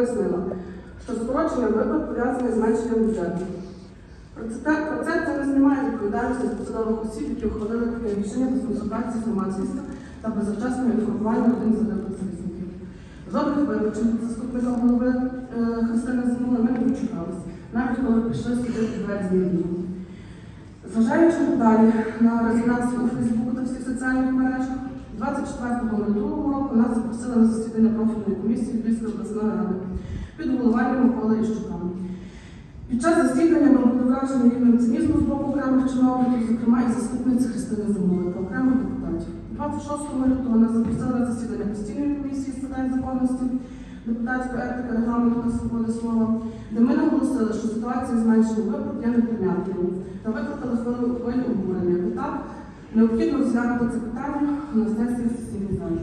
пояснила, що скорочення виплат пов'язане з зменшенням бюджету. Про це, це не знімає відповідальності з посадових осіб, які ухвалили таке рішення без консультації з громадськістю та беззачасного інформування загиблих захисників. Жодних вибачень заступника голови е, Христини Зимула ми не дочекалися, навіть коли пішли сюди в березні. Зважаючи далі на резонанс у Фейсбуку та всіх соціальних мережах, 24.02 року нас запросили на засідання профільної комісії Львівської обласної ради під головуванням Миколи Іщука. Під час засідання ми були вражені рівнем цинізму з боку окремих чиновників, зокрема і заступниці Христини Зимової та окремих депутатів. 26 лютого нас запросили засідання постійної комісії з питань законності, депутатської етики, регламенту та свободи слова, де ми наголосили, що ситуація зменшення виплат є неприйнятною та викликали хвилю хвилю обурення. Відтак необхідно розглянути це питання на сесії сесійної залі.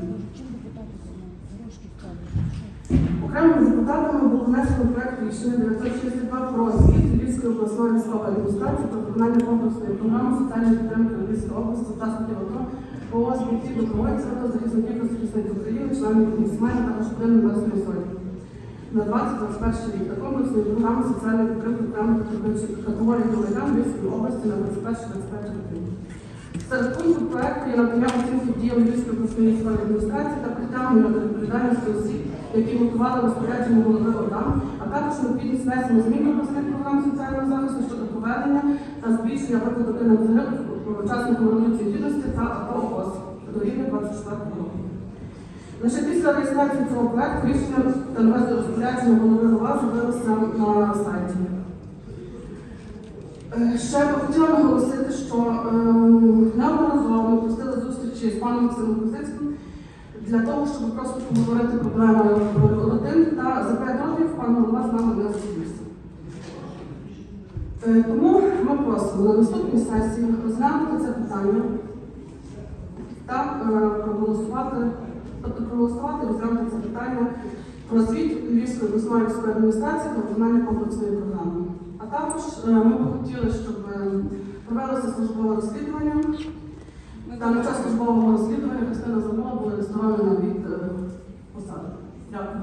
Окремими депутатами було внесено проект рішення 962 про звіт Львівської обласної військової адміністрації про виконання комплексної програми соціальної підтримки Львівської області учасників АТО по збійців добровольців та захисників та захисників України, членів комісмені та години Небесної Сотні на 2021 рік та комплексної програми соціальної підтримки окремих категорій громадян Львівської області на 21-25 роки. Серед пунктів проекту є надання оцінки діям Львівської обласної адміністрації та притягнення до відповідальності осіб, які готували розпорядження голови ОДА, а також необхідність внесення змін до обласних програм соціального захисту щодо проведення та збільшення отриманих загиблих учасників революції гідності та АТО ООС до рівня 24 року. Лише після реєстрації цього проекту рішення та нове розпорядження голови ОВА з'явилося на сайті. Е, Ще хотіла наголосити, що неодноразово ми просили зустрічі з паном Максимом Козицьким для того, щоб просто поговорити проблемою родин, та за 5 років пан голова з нами не зустрівся. Е, Тому ми просимо на наступній сесії розглянути це питання та е, проголосувати, тобто проголосувати і розглянути це питання про звіт Львівської обласної адміністрації та виконання комплексної програми. А також е, ми б хотіли, щоб провелося службове розслідування. Та на час службового розслідування Христина Замова була відсторонена від е, посади. Дякую.